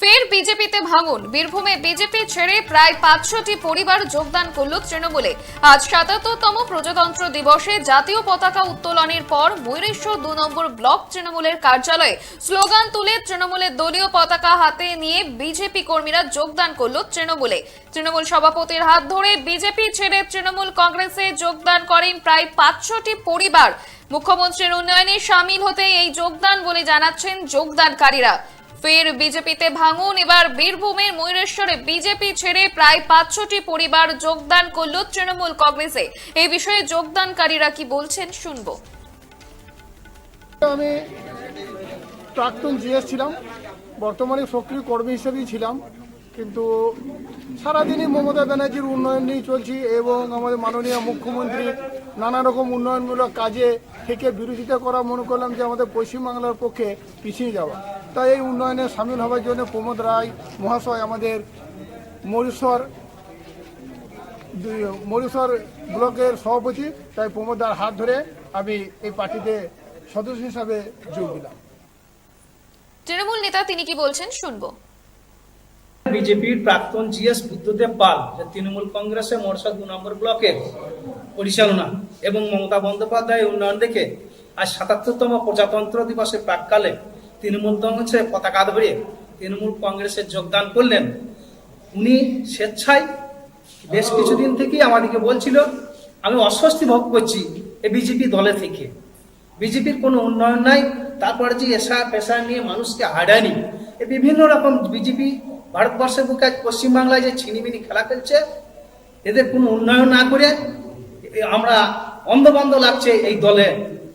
ফের বিজেপিতে ভাঙন। বীরভূমে বিজেপি ছেড়ে প্রায় পাঁচশোটি পরিবার যোগদান করল তৃণমূলে। আজ সাতাত্তরতম প্রজাতন্ত্র দিবসে জাতীয় পতাকা উত্তোলনের পর ময়ূরেশ্বর দু নম্বর ব্লক তৃণমূলের কার্যালয়ে স্লোগান তুলে তৃণমূলের দলীয় পতাকা হাতে নিয়ে বিজেপি কর্মীরা যোগদান করল তৃণমূলে। তৃণমূল সভাপতির হাত ধরে বিজেপি ছেড়ে তৃণমূল কংগ্রেসে যোগদান করেন প্রায় পাঁচশোটি পরিবার। মুখ্যমন্ত্রীর উন্নয়নে সামিল হতে এই যোগদান বলে জানাচ্ছেন যোগদানকারীরা। ফের বিজেপিতে ভাঙুন। এবার বীরভূমের ময়ূরেশ্বরে বিজেপি ছেড়ে প্রায় পাঁচশোটি পরিবার যোগদান করল তৃণমূল কংগ্রেসে। এই বিষয়ে যোগদানকারীরা কি বলছেন শুনব। আমি প্রাক্তন জিএস ছিলাম, বর্তমানে সক্রিয় কর্মী হিসেবেই ছিলাম। কিন্তু সারাদিনই মমতা ব্যানার্জির উন্নয়ন নিয়ে চলছি এবং আমাদের মাননীয় মুখ্যমন্ত্রী নানা রকম উন্নয়নমূলক কাজে থেকে বিরোধিতা করা মনে করলাম যে আমাদের পশ্চিমবাংলার পক্ষে পিছিয়ে যাওয়া। তাই এই উন্নয়নে সামিল হওয়ার জন্য প্রমোদ রায় মহাশয় আমাদের মরিশ্বর মরিশ্বর ব্লকের সভাপতি, তাই প্রমোদার হাত ধরে আমি এই পার্টিতে সদস্য হিসাবে যোগ দিলাম। তৃণমূল নেতা তিনি কি বলছেন? শুনব। বিজেপির প্রাক্তন জিএস বুদ্ধদেব পাল তৃণমূল কংগ্রেসে মরসা দু নম্বর ব্লকের পরিচালনা এবং মমতা বন্দ্যোপাধ্যায় উন্নয়ন দেখে আজ সাতাত্তরতম প্রজাতন্ত্র দিবসের প্রাককালে তৃণমূল কংগ্রেসের পতাকা ধরে তৃণমূল কংগ্রেসে যোগদান করলেন। উনি স্বেচ্ছায় বেশ কিছুদিন থেকেই আমাদেরকে বলছিল, আমি অস্বস্তি ভোগ করছি এই বিজেপি দলে থেকে। বিজেপির কোনো উন্নয়ন নাই, তারপরে যে এসা পেশা নিয়ে মানুষকে হারায়নি এ বিভিন্ন রকম বিজেপি ভারতবর্ষের বুকে আজ পশ্চিমবাংলায় যে ছিনিমিনি খেলা খেলছে এদের কোনো উন্নয়ন না করে এ আমরা অন্ধবন্ধ লাগছে এই দলে।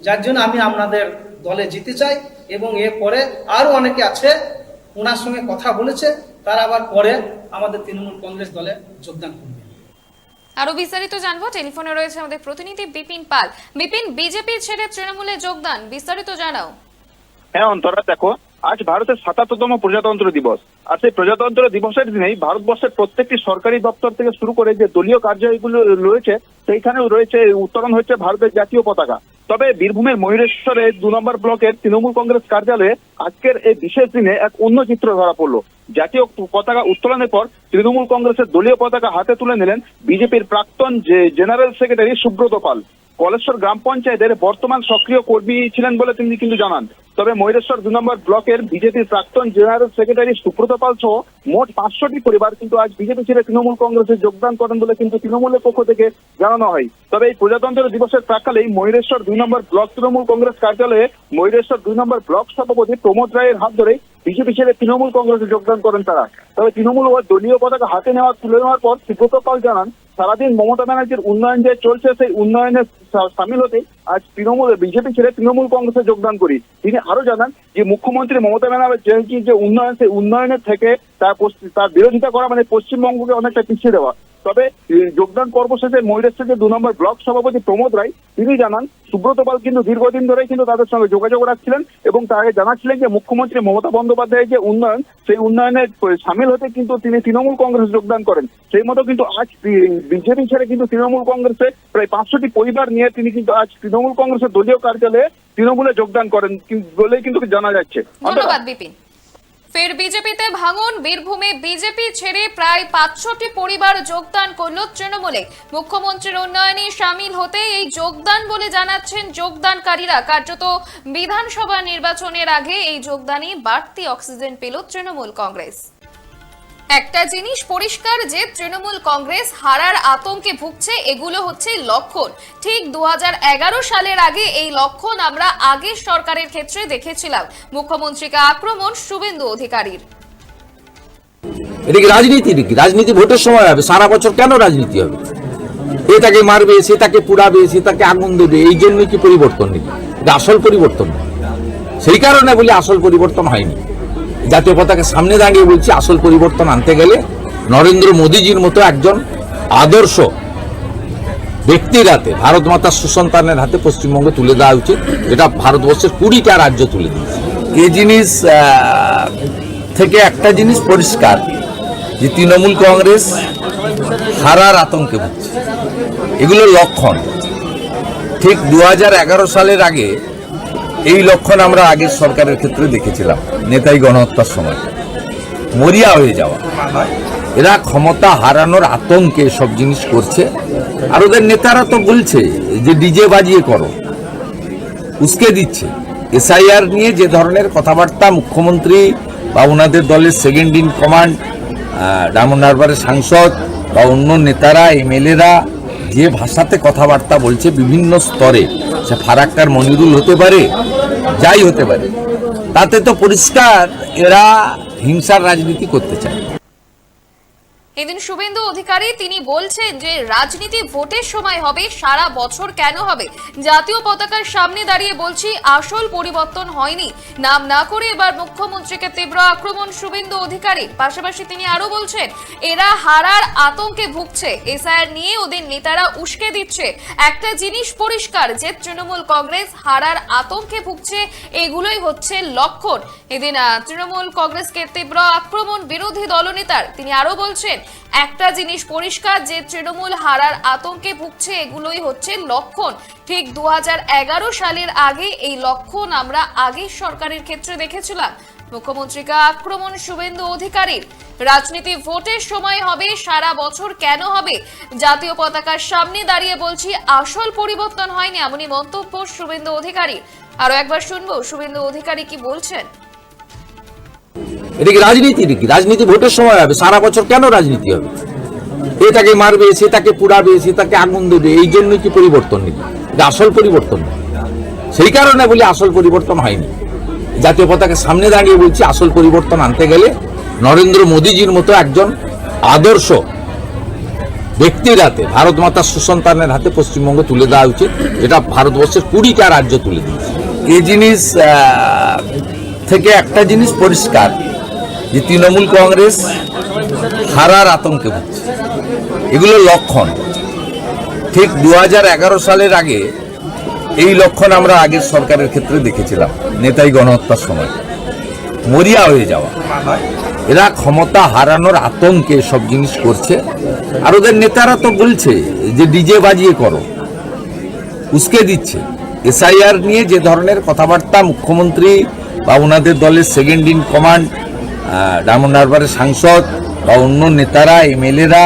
যার জন্য আমি আপনাদের দলে যেতে চাই এবং এরপরে আরও অনেকে আছে ওনার সঙ্গে কথা বলেছে তারা আবার পরে আমাদের তৃণমূল কংগ্রেস দলে যোগদান করবে। আরও বিস্তারিত জানব টেলিফোনে রয়েছে আমাদের প্রতিনিধি বিপিন পাল। বিপিন বিজেপি ছেড়ে তৃণমূলে যোগদান বিস্তারিত জানাও। হ্যাঁ অন্তরা দেখো আজ ভারতের সাতাত্তরতম প্রজাতন্ত্র দিবস। আর সেই প্রজাতন্ত্র দিবসের দিনেই ভারতবর্ষের প্রত্যেকটি সরকারি দপ্তর থেকে শুরু করে যে দলীয় কার্যালয়গুলো রয়েছে, সেইখানেও রয়েছে উত্তরণ হচ্ছে ভারতের জাতীয় পতাকা। তবে বীরভূমের ময়ূরেশ্বরে দু নম্বর ব্লকের তৃণমূল কংগ্রেস কার্যালয়ে আজকের এই বিশেষ দিনে এক অন্য চিত্র ধরা পড়ল। জাতীয় পতাকা উত্তোলনের পর তৃণমূল কংগ্রেসের দলীয় পতাকা হাতে তুলে নিলেন বিজেপির প্রাক্তন যে জেনারেল সেক্রেটারি সুব্রত পাল। কলেশ্বর গ্রাম পঞ্চায়েতের বর্তমান সক্রিয় কর্মী ছিলেন বলে তিনি কিন্তু জানান। তবে ময়ূরেশ্বর দু নম্বর ব্লকের বিজেপির প্রাক্তন জেনারেল সেক্রেটারি সুব্রত পাল সহ মোট পাঁচশোটি পরিবার কিন্তু আজ বিজেপি ছেড়ে তৃণমূল কংগ্রেসে যোগদান করেন বলে কিন্তু তৃণমূলের পক্ষ থেকে জানানো হয়। তবে এই প্রজাতন্ত্র দিবসের প্রাকালেই ময়ূরেশ্বর দুই নম্বর ব্লক তৃণমূল কংগ্রেস কার্যালয়ে ময়ূরেশ্বর দুই নম্বর ব্লক সভাপতি প্রমোদ রায়ের হাত ধরে বিজেপি ছেড়ে তৃণমূল কংগ্রেসে যোগদান করেন তারা। তবে তৃণমূল ও দলীয় পতাকা হাতে নেওয়া, তুলে নেওয়ার পর সুব্রত পাল জানান, সারাদিন মমতা ব্যানার্জির উন্নয়ন যে চলছে, সেই উন্নয়নে সামিল হতে আজ তৃণমূল, বিজেপি ছেড়ে তৃণমূল কংগ্রেসে যোগদান করি। তিনি আরও জানান যে মুখ্যমন্ত্রী মমতা ব্যানার্জি যে উন্নয়ন, সেই উন্নয়নের থেকে তার তার বিরোধিতা করা মানে পশ্চিমবঙ্গকে অনেকটা পিছিয়ে দেওয়া। তবে যোগদান শেষে ময়ূরেশ্বর যে দু নম্বর ব্লক সভাপতি প্রমোদ রায় তিনি জানান সুব্রত পাল কিন্তু দীর্ঘদিন ধরেই কিন্তু তাদের সঙ্গে যোগাযোগ রাখছিলেন এবং তাকে জানাচ্ছিলেন যে মুখ্যমন্ত্রী মমতা বন্দ্যোপাধ্যায়ের যে উন্নয়ন সেই উন্নয়নে সামিল হতে কিন্তু তিনি তৃণমূল কংগ্রেস যোগদান করেন। সেই মতো কিন্তু আজ বিজেপি ছেড়ে কিন্তু তৃণমূল কংগ্রেসে প্রায় পাঁচশোটি পরিবার নিয়ে তিনি কিন্তু আজ তৃণমূল কংগ্রেসের দলীয় কার্যালয়ে তৃণমূলে যোগদান করেন বলেই কিন্তু জানা যাচ্ছে। ধন্যবাদ বিপিন। ফের বিজেপিতে ভাঙন, বীরভূমে বিজেপি ছেড়ে প্রায় পাঁচশোটি পরিবার যোগদান করল তৃণমূলে। মুখ্যমন্ত্রীর উন্নয়নে সামিল হতে এই যোগদান বলে জানাচ্ছেন যোগদানকারীরা। কার্যত বিধানসভা নির্বাচনের আগে এই যোগদানে বাড়তি অক্সিজেন পেল তৃণমূল কংগ্রেস। একটা জিনিস পরিষ্কার যে তৃণমূল কংগ্রেস হারার আতঙ্কে ভুগছে, এগুলো হচ্ছে লক্ষণ। ঠিক দু সালের আগে এই লক্ষণ আমরা আগের সরকারের ক্ষেত্রে দেখেছিলাম। মুখ্যমন্ত্রীকে আক্রমণ শুভেন্দু অধিকারীর। এটা কি রাজনীতি নাকি রাজনীতি ভোটের সময় হবে। সারা বছর কেন রাজনীতি হবে? এ তাকে মারবে, সে তাকে পুড়াবে, সে তাকে আগুন দেবে, এই জন্য কি পরিবর্তন নেই আসল পরিবর্তন সেই কারণে বলি আসল পরিবর্তন হয়নি। জাতীয় পতাকা সামনে দাঁড়িয়ে বলছি, আসল পরিবর্তন আনতে গেলে নরেন্দ্র মোদীজির মতো একজন আদর্শ ব্যক্তির হাতে, ভারত মাতার সুসন্তানের হাতে পশ্চিমবঙ্গ তুলে দেওয়া উচিত। এটা ভারতবর্ষের কুড়িটা রাজ্য তুলে দিয়েছে। এই জিনিস থেকে একটা জিনিস পরিষ্কার, যে তৃণমূল কংগ্রেস হারার আতঙ্কে ভুগছে। এগুলো লক্ষণ। ঠিক দু হাজার এগারো সালের আগে এই লক্ষণ আমরা আগের সরকারের ক্ষেত্রে দেখেছিলাম, নেতাই গণহত্যার সময়। মরিয়া হয়ে যাওয়া। এরা ক্ষমতা হারানোর আতঙ্কে সব জিনিস করছে। আর ওদের নেতারা তো বলছে যে ডিজে বাজিয়ে করো। উস্কে দিচ্ছে। এসআইআর নিয়ে যে ধরনের কথাবার্তা মুখ্যমন্ত্রী বা ওনাদের দলের সেকেন্ড ইন কমান্ড ডায়মন্ড হারবারের সাংসদ বা অন্য নেতারা, এমএলএরা যে ভাষাতে কথাবার্তা বলছে বিভিন্ন স্তরে, সে ফারাক্কার মনিরুল হতে পারে যাই হতে পারে। তাতে তো পরিষ্কার এরা হিংসার রাজনীতি করতে চায়। এদিন শুভেন্দু অধিকারী, তিনি বলছেন যে রাজনীতি ভোটের সময় হবে, সারা বছর কেন হবে? জাতীয় পতাকার সামনে দাঁড়িয়ে বলছি, আসল পরিবর্তন হয়নি। নাম না করে এবার মুখ্যমন্ত্রীকে তীব্র আক্রমণ শুভেন্দু অধিকারী পাশাপাশি তিনি আরও বলছেন, এরা হারার আতঙ্কে ভুগছে। এসআইআর নিয়ে ওদের নেতারা উস্কে দিচ্ছে। একটা জিনিস পরিষ্কার, যে তৃণমূল কংগ্রেস হারার আতঙ্কে ভুগছে, এগুলোই হচ্ছে লক্ষণ। এদিন তৃণমূল কংগ্রেসকে তীব্র আক্রমণ বিরোধী দলনেতার, তিনি আরও বলছেন একটা জিনিস পরিষ্কার, যে তৃণমূল হারার আতঙ্কে ভুগছে, এগুলোই হচ্ছে লক্ষণ। ঠিক দুই হাজার এগারো সালের আগে এই লক্ষণ আমরা আগের সরকারের ক্ষেত্রে দেখেছিলাম। মুখ্যমন্ত্রীকে আক্রমণ শুভেন্দু অধিকারীর। রাজনীতি ভোটের সময় হবে, সারা বছর কেন হবে? জাতীয় পতাকার সামনে দাঁড়িয়ে বলছি, আসল পরিবর্তন হয়নি, এমনই মন্তব্য শুভেন্দু অধিকারী আরও একবার শুনব, শুভেন্দু অধিকারী কি বলছেন? এটা কি রাজনীতি নাকি রাজনীতি ভোটের সময় হবে। সারা বছর কেন রাজনীতি হবে? এ তাকে মারবে, সে তাকে পুড়াবে, সে তাকে আগুন দেবে, এই জন্যই কি পরিবর্তন নেই এটা আসল পরিবর্তন। সেই কারণে বলি আসল পরিবর্তন হয়নি। জাতীয় পতাকার সামনে দাঁড়িয়ে বলছি আসল পরিবর্তন আনতে গেলে নরেন্দ্র মোদীজির মতো একজন আদর্শ ব্যক্তির হাতে ভারত মাতার সুসন্তানের হাতে পশ্চিমবঙ্গ তুলে দেওয়া উচিত। এটা ভারতবর্ষের কুড়িটা রাজ্য তুলে দিয়েছে। এই জিনিস থেকে একটা জিনিস পরিষ্কার। যে তৃণমূল কংগ্রেস হারার আতঙ্কে ভুগছে। এগুলো লক্ষণ। ঠিক দু হাজার এগারো সালের আগে এই লক্ষণ আমরা আগের সরকারের ক্ষেত্রে দেখেছিলাম, নেতাই গণহত্যার সময়। মরিয়া হয়ে যাওয়া। এরা ক্ষমতা হারানোর আতঙ্কে সব জিনিস করছে। আর ওদের নেতারা তো বলছে যে ডিজে বাজিয়ে করো। উস্কে দিচ্ছে। এসআইআর নিয়ে যে ধরনের কথাবার্তা মুখ্যমন্ত্রী বা ওনাদের দলের সেকেন্ড ইন কমান্ড ডায়মন্ড হারবারের সাংসদ বা অন্য নেতারা, এমএলএরা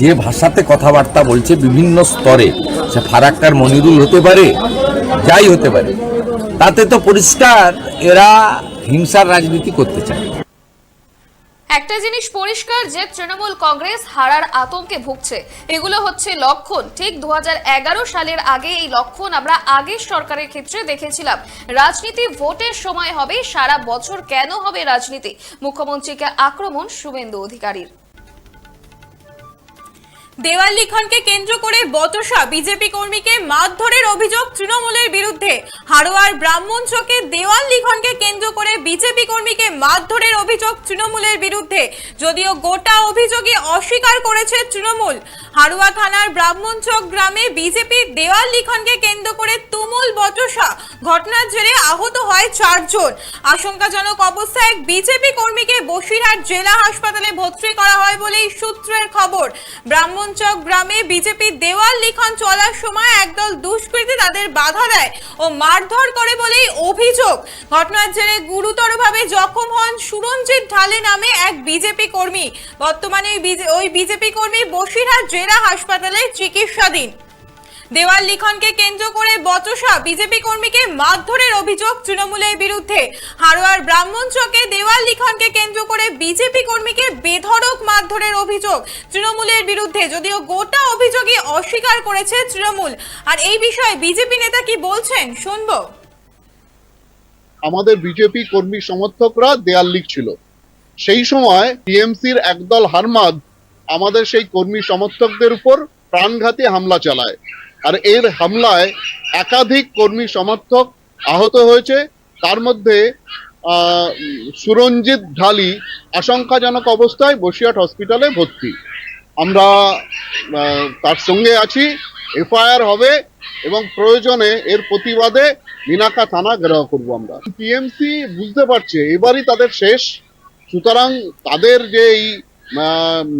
যে ভাষাতে কথাবার্তা বলছে বিভিন্ন স্তরে, সে ফারাক্কার মনিরুল হতে পারে, যাই হতে পারে, তাতে তো পরিষ্কার এরা হিংসার রাজনীতি করতে চায়। একটা জিনিস পরিষ্কার যে তৃণমূল কংগ্রেস হারার আতঙ্কে ভুগছে। এগুলো হচ্ছে লক্ষণ। ঠিক দু হাজার এগারো সালের আগে এই লক্ষণ আমরা আগের সরকারের ক্ষেত্রে দেখেছিলাম। রাজনীতি ভোটের সময় হবে, সারা বছর কেন হবে রাজনীতি? মুখ্যমন্ত্রীকে আক্রমণ শুভেন্দু অধিকারীর। দেওয়াল লিখনকে কেন্দ্র করে বচসা বিজেপি কর্মীকে মারধরের অভিযোগ তৃণমূলের বিরুদ্ধে। হারোয়ার ব্রাহ্মণ চকে দেওয়াল লিখনকে কেন্দ্র করে বিজেপি কর্মীকে মারধরের অভিযোগ তৃণমূলের বিরুদ্ধে। যদিও গোটা অভিযোগে অস্বীকার করেছে তৃণমূল। হারোয়া থানার ব্রাহ্মণচক গ্রামে বিজেপি দেওয়াল লিখনকে কেন্দ্র করে তুমুল বচসা ঘটনার জেরে আহত হয় চারজন। আশঙ্কাজনক অবস্থায় বিজেপি কর্মীকে বসিরহাট জেলা হাসপাতালে ভর্তি করা হয় বলেই সূত্রের খবর। ব্রাহ্মণচক গ্রামে বিজেপি দেওয়াল লিখন চলার সময় একদল দুষ্কৃতী তাদের বাধা দেয় ও মারধর করে বলেই অভিযোগ। ঘটনার জেরে গুরুতরভাবে জখম হন সুরঞ্জিত ঢালে নামে এক বিজেপি কর্মী। বর্তমানে ওই বিজেপি কর্মী বসিরহাট জেলা হাসপাতালে চিকিৎসাধীন। দেওয়াল লিখনকে কেন্দ্র করে বচসা বিজেপি কর্মীকে মারধরের অভিযোগ তৃণমূলের বিরুদ্ধে। হারোয়ার ব্রাহ্মণ চকে দেওয়াল লিখনকে কেন্দ্র করে বিজেপি কর্মীকে বেধড়ক মারধরের অভিযোগ তৃণমূলের বিরুদ্ধে। যদিও গোটা অভিযোগই অস্বীকার করেছে তৃণমূল। আর এই বিষয়ে বিজেপি নেতা কি বলছেন? শুনব। আমাদের বিজেপি কর্মী সমর্থকরা দেয়াল লিখছিল। সেই সময় টিএমসির একদল হারমাদ আমাদের সেই কর্মী সমর্থকদের উপর প্রাণঘাতী হামলা চালায়। আর এর হামলায় একাধিক কর্মী সমর্থক আহত হয়েছে। তার মধ্যে সুরঞ্জিত ঢালি আশঙ্কাজনক অবস্থায় বসিরহাট হসপিটালে ভর্তি। আমরা তার সঙ্গে আছি, এফআইআর হবে এবং প্রয়োজনে এর প্রতিবাদে মিনাকা থানা ঘেরাও করব আমরা। টিএমসি বুঝতে পারছে, এবারই তাদের শেষ। সুতরাং তাদের যে এই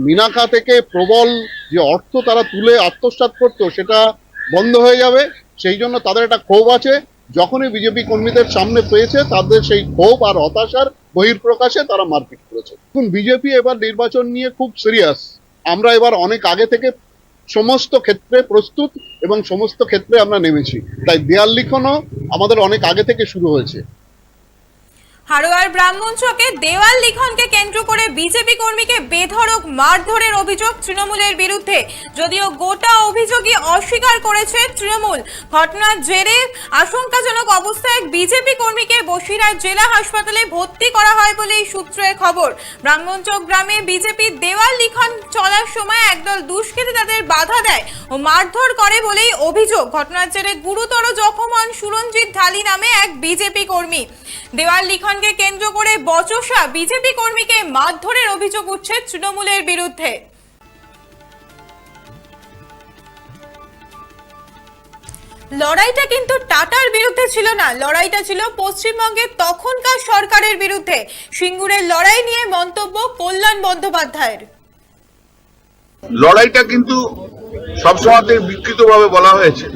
মিনাকা থেকে প্রবল যে অর্থ তারা তুলে আত্মসাৎ করতো, সেটা বন্ধ হয়ে যাবে। সেই জন্য তাদের একটা ক্ষোভ আছে। যখনই বিজেপি কর্মীদের সামনে পেয়েছে, তাদের সেই ক্ষোভ আর হতাশার বহির্প্রকাশে তারা মারপিট করেছে। এখন বিজেপি এবার নির্বাচন নিয়ে খুব সিরিয়াস আমরা এবার অনেক আগে থেকে সমস্ত ক্ষেত্রে প্রস্তুত এবং সমস্ত ক্ষেত্রে আমরা নেমেছি। তাই দেয়াল লিখনও আমাদের অনেক আগে থেকে শুরু হয়েছে। হারোয়ার ব্রাহ্মণ চকে দেওয়াল লিখনকে কেন্দ্র করে বিজেপি কর্মীকে বেধড়ক, মারধরের অভিযোগ তৃণমূলের বিরুদ্ধে। যদিও গোটা অভিযোগই অস্বীকার করেছে তৃণমূল। ঘটনার জেরে আশঙ্কাজনক অবস্থায় বিজেপি কর্মীকে বসিরহাট জেলা হাসপাতালে ভর্তি করা হয় বলেই সূত্রের খবর। ব্রাহ্মণচক গ্রামে বিজেপির দেওয়াল লিখন চলার সময় একদল দুষ্কৃতী তাদের বাধা দেয় ও মারধর করে বলেই অভিযোগ। ঘটনার জেরে গুরুতর জখম হন সুরঞ্জিত ঢালি নামে এক বিজেপি কর্মী। দেওয়াল লিখনকে কেন্দ্র করে বচসা বিজেপি কর্মীকে মারধরের অভিযোগ উঠছে তৃণমূলের বিরুদ্ধে। লড়াইটা কিন্তু টাটার বিরুদ্ধে ছিল না, লড়াইটা ছিল পশ্চিমবঙ্গের তখনকার সরকারের বিরুদ্ধে। সিঙ্গুরের লড়াই নিয়ে মন্তব্য কল্যাণ বন্দ্যোপাধ্যায়ের। লড়াইটা কিন্তু সবসময়তে বিকৃতভাবে বলা হয়েছে,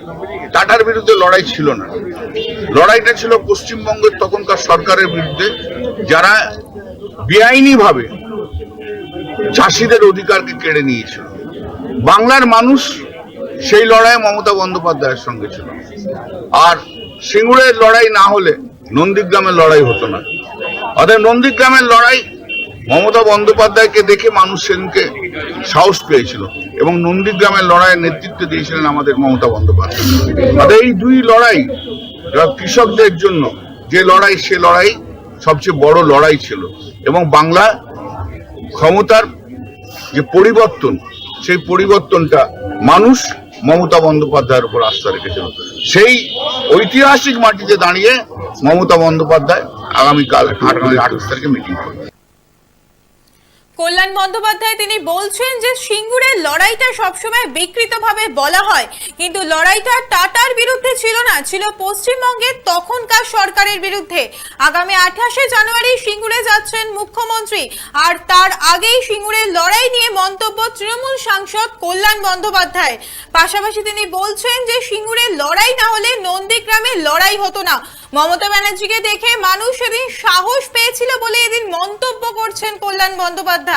টাটার বিরুদ্ধে লড়াই ছিল না। লড়াইটা ছিল পশ্চিমবঙ্গের তখনকার সরকারের বিরুদ্ধে, যারা বেআইনিভাবে চাষিদের অধিকারকে কেড়ে নিয়েছিল। বাংলার মানুষ সেই লড়াইয়ে মমতা বন্দ্যোপাধ্যায়ের সঙ্গে ছিল। আর সিঙ্গুরের লড়াই না হলে নন্দীগ্রামের লড়াই হতো না। অর্থাৎ নন্দীগ্রামের লড়াই মমতা বন্দ্যোপাধ্যায়কে দেখে মানুষ সেদিনকে সাহস পেয়েছিল এবং নন্দীগ্রামের লড়াইয়ের নেতৃত্ব দিয়েছিলেন আমাদের মমতা বন্দ্যোপাধ্যায়। এই দুই লড়াই কৃষকদের জন্য, যে লড়াই, সে লড়াই সবচেয়ে বড় লড়াই ছিল। এবং বাংলা ক্ষমতার যে পরিবর্তন, সেই পরিবর্তনটা মানুষ মমতা বন্দ্যোপাধ্যায়ের উপর আস্থা রেখেছিল। সেই ঐতিহাসিক মাটিতে দাঁড়িয়ে মমতা বন্দ্যোপাধ্যায় আগামীকাল আগামী আঠাশ তারিখে মিটিং করবে কল্যাণ বন্দ্যোপাধ্যায়, তিনি বলছেন যে সিঙ্গুরের লড়াইটা সবসময় বিকৃতভাবে বলা হয়। কিন্তু লড়াইটা টাটার বিরুদ্ধে ছিল না, ছিল পশ্চিমবঙ্গের তখনকার সরকারের বিরুদ্ধে। আগামী আঠাশে জানুয়ারি সিঙ্গুরে যাচ্ছেন মুখ্যমন্ত্রী, আর তার আগেই সিঙ্গুরের লড়াই নিয়ে মন্তব্য তৃণমূল সাংসদ কল্যাণ বন্দ্যোপাধ্যায়। পাশাপাশি তিনি বলছেন যে সিঙ্গুরের লড়াই না হলে নন্দীগ্রামের লড়াই হতো না। মমতা ব্যানার্জিকে দেখে মানুষ সেদিন সাহস পেয়েছিল বলে এদিন মন্তব্য করছেন কল্যাণ বন্দ্যোপাধ্যায়।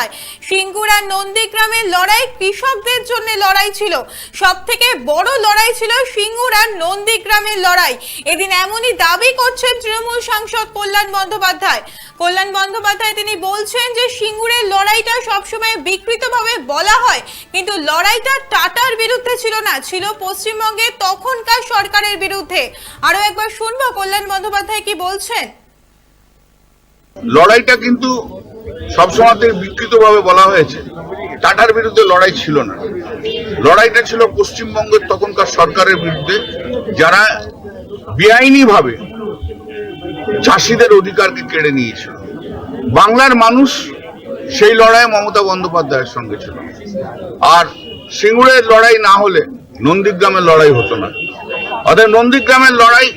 সিঙ্গুর আর নন্দীগ্রামের লড়াই কৃষকদের জন্য লড়াই ছিল। সব থেকে বড় লড়াই ছিল সিঙ্গুর আর নন্দীগ্রামের লড়াই। এদিন এমনই দাবি করছেন তৃণমূল সাংসদ কল্যাণ বন্দ্যোপাধ্যায়। কল্যাণ বন্দ্যোপাধ্যায় তিনি বলছেন যে, সিঙ্গুরের লড়াইটা সবসময় বিকৃতভাবে বলা হয়, কিন্তু লড়াইটা টাটার বিরুদ্ধে ছিল না, ছিল পশ্চিমবঙ্গে তখনকার সরকারের বিরুদ্ধে। আরও একবার শুনব কল্যাণ বন্দ্যোপাধ্যায় কি বলছেন? লড়াইটা কিন্তু সবসময়তে বিকৃতভাবে বলা হয়েছে, টাটার বিরুদ্ধে লড়াই ছিল না। লড়াইটা ছিল পশ্চিমবঙ্গের তখনকার সরকারের বিরুদ্ধে, যারা বেআইনিভাবে চাষিদের অধিকারকে কেড়ে নিয়েছিল। বাংলার মানুষ সেই লড়াইয়ে মমতা বন্দ্যোপাধ্যায়ের সঙ্গে ছিল। আর সিঙ্গুরের লড়াই না হলে নন্দীগ্রামের লড়াই হতো না। অর্থাৎ নন্দীগ্রামের লড়াই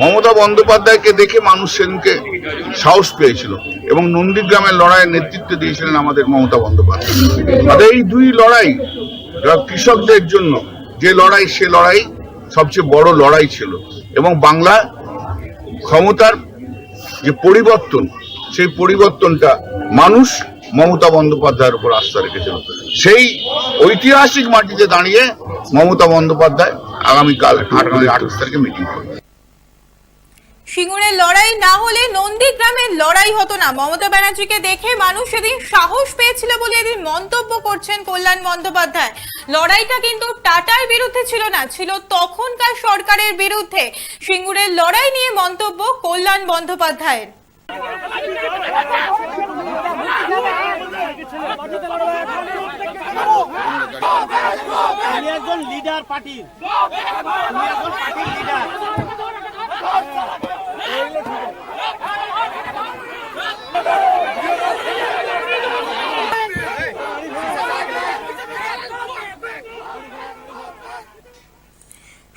মমতা বন্দ্যোপাধ্যায়কে দেখে মানুষ সেদিনকে সাহস পেয়েছিল এবং নন্দীগ্রামের লড়াইয়ের নেতৃত্ব দিয়েছিলেন আমাদের মমতা বন্দ্যোপাধ্যায়। এই দুই লড়াই কৃষকদের জন্য, যে লড়াই, সে লড়াই সবচেয়ে বড় লড়াই ছিল। এবং বাংলা ক্ষমতার যে পরিবর্তন, সেই পরিবর্তনটা মানুষ মমতা বন্দ্যোপাধ্যায়ের উপর আস্থা রেখেছিল। সেই ঐতিহাসিক মাটিতে দাঁড়িয়ে মমতা বন্দ্যোপাধ্যায় আগামীকাল আগামী আঠাশ তারিখে মিটিং করবে। সিঙ্গুরের লড়াই না হলে নন্দীগ্রামের লড়াই হতো না। মমতা ব্যানার্জিকে দেখে মানুষ সেদিন সাহস পেয়েছিল বলে এদিন মন্তব্য করছেন কল্যাণ বন্দ্যোপাধ্যায়। লড়াইটা কিন্তু টাটার বিরুদ্ধে ছিল না, ছিল তখনকার সরকারের বিরুদ্ধে। সিঙ্গুরের লড়াই নিয়ে মন্তব্য কল্যাণ বন্দ্যোপাধ্যায়ের। তুমি একজন লিডার পার্টির তুমি লিডার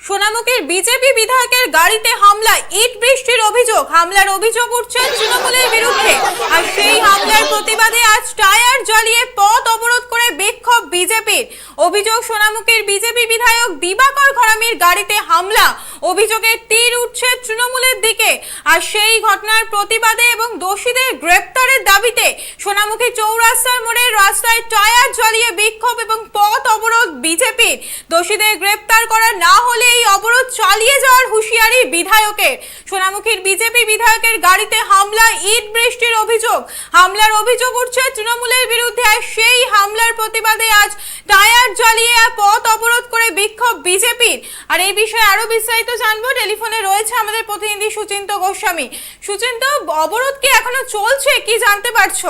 সোনামুখীর বিজেপি বিধায়কের গাড়িতে হামলা, ইট বৃষ্টির অভিযোগ, হামলার অভিযোগ উঠছে তৃণমূলের বিরুদ্ধে। আর সেই হামলার প্রতিবাদে আজ টায়ার জ্বালিয়ে পথ অবরোধ করে বিক্ষোভ বিজেপির। অভিযোগ, সোনামুখীর বিজেপি বিধায়ক দিবাকর ঘরামির গাড়িতে হামলা অভিযোগের তীর উঠছে তৃণমূলের দিকে। আর সেই ঘটনার প্রতিবাদে এবং দোষীদের গ্রেপ্তারের দাবিতে সোনামুখী চৌরাস্তার মোড়ে রাস্তায় টায়ার জ্বালিয়ে বিক্ষোভ এবং পথ অবরোধ বিজেপির। দোষীদের গ্রেপ্তার করা না হলে এই অবরোধ চালিয়ে যাওয়ার হুঁশিয়ারি বিধায়কের। সোনামুখীর বিজেপি বিধায়কের গাড়িতে হামলা, ইট বৃষ্টির অভিযোগ। হামলার অভিযোগ উঠছে তৃণমূলের বিরুদ্ধে আর সেই হামলার প্রতিবাদে আজ টায়ার জ্বালিয়ে পথ অবরোধ করে বিক্ষোভ বিজেপির। আর এই বিষয়ে আরও বিস্তারিত জানব। টেলিফোনে রয়েছে আমাদের প্রতিনিধি সুচিন্ত গোস্বামী। সুচিন্ত, অবরোধ কি এখনও চলছে? কি জানতে পারছ?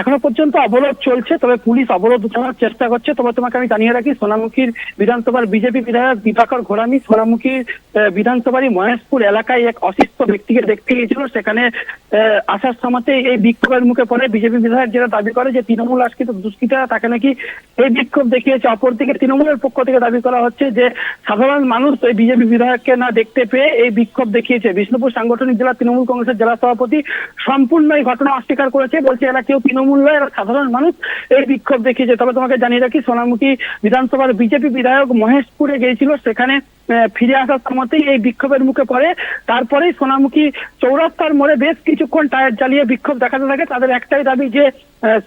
এখনও পর্যন্ত অবরোধ চলছে, তবে পুলিশ অবরোধ উঠানোর চেষ্টা করছে। তবে তোমাকে আমি জানিয়ে রাখি, সোনামুখীর বিধানসভার বিজেপি বিধায়ক দিবাকর ঘোরামি সোনামুখীর বিধানসভারই মহেশপুর এলাকায় এক অসুস্থ ব্যক্তিকে দেখতে গিয়েছিল। সেখানে আসার সময়তে এই বিক্ষোভের মুখে পড়ে বিজেপি বিধায়ক যেটা দাবি করে যে তৃণমূল আজকে দুষ্কৃতীরা তাকে নাকি এই বিক্ষোভ দেখিয়েছে। অপরদিকে তৃণমূলের পক্ষ থেকে দাবি করা হচ্ছে যে সাধারণ মানুষ এই বিজেপি বিধায়ককে না দেখতে পেয়ে এই বিক্ষোভ দেখিয়েছে। বিষ্ণুপুর সাংগঠনিক জেলা তৃণমূল কংগ্রেসের জেলা সভাপতি সম্পূর্ণ এই ঘটনা অস্বীকার করেছে, বলছে এরা কেউ তৃণমূল এরা সাধারণ মানুষ এই বিক্ষোভ দেখিয়েছে। তবে তোমাকে জানিয়ে রাখি সোনামুখী বিধানসভার বিজেপি বিধায়ক মহেশপুরে গিয়েছিল। সেখানে ফিরে আসার সময়তেই এই বিক্ষোভের মুখে পড়ে। তারপরেই সোনামুখী চৌরাস্তার মোড়ে বেশ কিছুক্ষণ টায়ার জ্বালিয়ে বিক্ষোভ দেখাতে থাকে। তাদের একটাই দাবি যে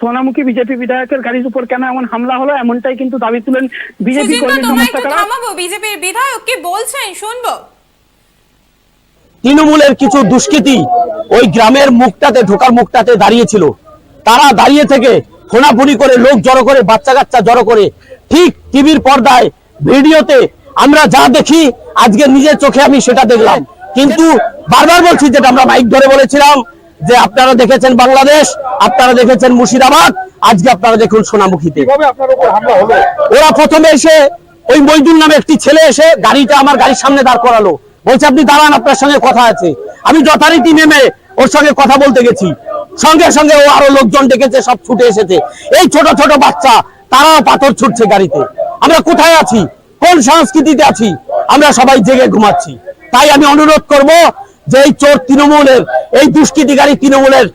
সোনামুখী বিজেপি বিধায়কের গাড়ির উপর কেন এমন হামলা হলো এমনটাই কিন্তু দাবি তুলেন বিজেপি কর্মী একটু বিজেপির বিধায়ক কি বলছেন? শুনব। তৃণমূলের কিছু দুষ্কৃতী ওই গ্রামের মুখটাতে ঢোকার মুখটাতে দাঁড়িয়েছিল তারা দাঁড়িয়ে থেকে ফোনাফুনি করে লোক জড়ো করে বাচ্চা কাচ্চা জড়ো করে ঠিক টিভির পর্দায় ভিডিওতে আমরা যা দেখি আজকে নিজের চোখে আমি সেটা দেখলাম। কিন্তু বারবার বলছি যেটা আমরা মাইক ধরে বলেছিলাম যে আপনারা দেখেছেন বাংলাদেশ আপনারা দেখেছেন মুর্শিদাবাদ আজকে আপনারা দেখুন সোনামুখীতে। ওরা প্রথমে এসে ওই মইদুল নামে একটি ছেলে এসে গাড়িটা আমার গাড়ির সামনে দাঁড় করালো। বলছে আপনি দাঁড়ান আপনার সঙ্গে কথা আছে। আমি যথারীতি নেমে ওর সঙ্গে কথা বলতে গেছি। সঙ্গে সঙ্গে ও আরও লোকজন ডেকেছে, সব ছুটে এসেছে। এই ছোট ছোট বাচ্চা, তারাও পাথর ছুটছে গাড়িতে। আমরা কোথায় আছি? কোন সংস্কৃতিতে আছি? আমরা সবাই জেগে ঘুমাচ্ছি। তাই আমি অনুরোধ করব যে এই চোর তৃণমূলের, এই দুষ্কৃতিকারী তৃণমূলের,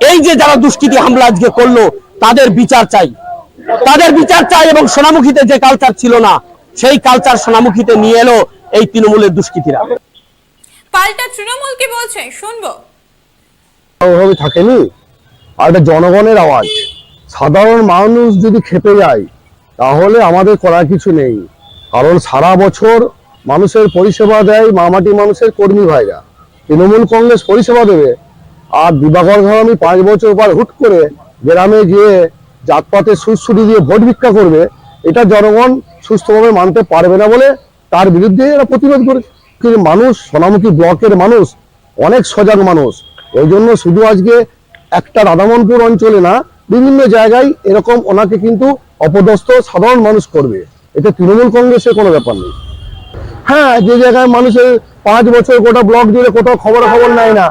এই যে যারা দুষ্কৃতি হামলা আজকে করল, তাদের বিচার চাই। তাদের বিচার চাই এবং সোনামুখীতে যে কালচার ছিল না, সেই কালচার সোনামুখীতে নিয়ে এলো এই তৃণমূলের দুষ্কৃতীরা। পাল্টা তৃণমূল কি বলছে, শুনব। ওভাবে থাকেনি? আর এটা জনগণের আওয়াজ। সাধারণ মানুষ যদি খেপে যায়, তাহলে আমাদের করার কিছু নেই। কারণ সারা বছর মানুষের পরিষেবা দেয় মামাটি মানুষের কর্মী ভাইরা। তৃণমূল কংগ্রেস পরিষেবা দেবে। আর দিবাকর ঘরামি পাঁচ বছর পর হুট করে গ্রামে গিয়ে জাতপাতের সুরসুরি দিয়ে ভোট ভিক্ষা করবে, এটা জনগণ সুস্থভাবে মানতে পারবে না বলে তার বিরুদ্ধে এরা প্রতিরোধ করে কিন্তু মানুষ, সোনামুখী ব্লকের মানুষ, অনেক সজাগ মানুষ ওই জন্য শুধু আজকে একটা রাধামনপুর অঞ্চলে না, বিভিন্ন জায়গায় এরকম ওনাকে কিন্তু অপদস্থ সাধারণ মানুষ করবে। এতে তৃণমূল কংগ্রেসের কোনো ব্যাপার নেই। হ্যাঁ যে জায়গায় মানুষের পাঁচ বছর গোটা ব্লক জুড়ে কোথাও খবর খবর নেয় না,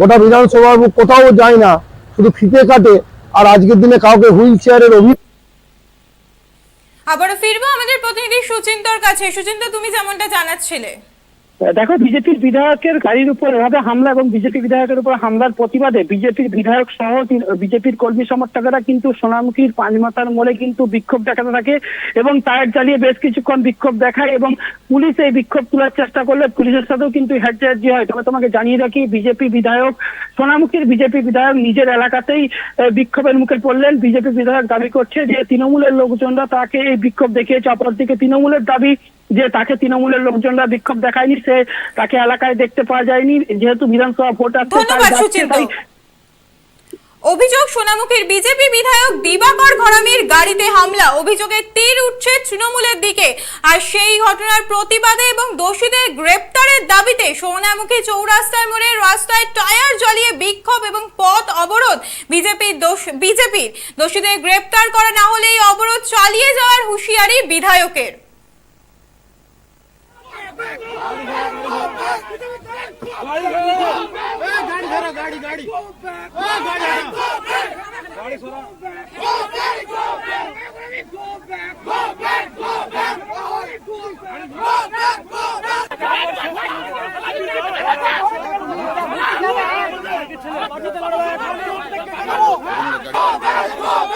গোটা বিধানসভার কোথাও যায় না, শুধু ফিতে কাটে, আর আজকের দিনে কাউকে হুইল চেয়ারের অভিযোগ আবারও ফিরবো আমাদের প্রতিনিধি সুচিন্তর কাছে। সুচিন্ত, তুমি যেমনটা জানাচ্ছিলে। দেখো বিজেপির বিধায়কের গাড়ির উপর এভাবে হামলা এবং বিজেপি বিধায়কের উপর হামলার প্রতিবাদে বিজেপির বিধায়ক সহ বিজেপির কর্মী সমর্থকেরা কিন্তু সোনামুখীর পাঁচমাথার মোড়ে কিন্তু বিক্ষোভ দেখাতে থাকে এবং টায়ার জ্বালিয়ে বেশ কিছুক্ষণ বিক্ষোভ দেখায় এবং পুলিশ এই বিক্ষোভ তোলার চেষ্টা করলে পুলিশের সাথেও কিন্তু হেডচার্জি হয়। তবে তোমাকে জানিয়ে রাখি, বিজেপি বিধায়ক, সোনামুখীর বিজেপি বিধায়ক নিজের এলাকাতেই বিক্ষোভের মুখে পড়লেন। বিজেপি বিধায়ক দাবি করছে যে, তৃণমূলের লোকজনরা তাকে এই বিক্ষোভ দেখিয়েছে। অপরদিকে তৃণমূলের দাবি যে তাকে তৃণমূলের লোকজনরা বিক্ষোভ দেখায়নি সে তাকে এলাকায় দেখতে পাওয়া যায়নি। যেহেতু বিধানসভা ভোট আসছে তাই অভিযোগ সোনামুখীর বিজেপি বিধায়ক দিবাকর ঘরামির গাড়িতে হামলা। অভিযোগে তীর উঠছে তৃণমূলের দিকে। আর সেই ঘটনার প্রতিবাদে এবং দোষীদের গ্রেপ্তারের দাবিতে সোনামুখী চৌরাস্তার মোড়ে রাস্তায় টায়ার জ্বালিয়ে বিক্ষোভ এবং পথ অবরোধ বিজেপির দোষ বিজেপির দোষীদের গ্রেপ্তার করা না হলে এই অবরোধ চালিয়ে যাওয়ার হুঁশিয়ারি বিধায়কের। गाड़ी धरो गाड़ी गाड़ी गाड़ी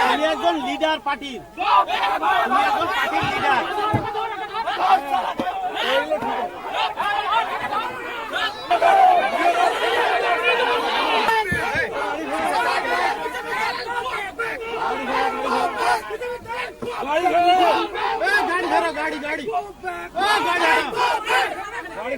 তুমি একজন লিডার পার্টির পার্টির লিডার गाड़ी धरो गाड़ी गाड़ी गाड़ी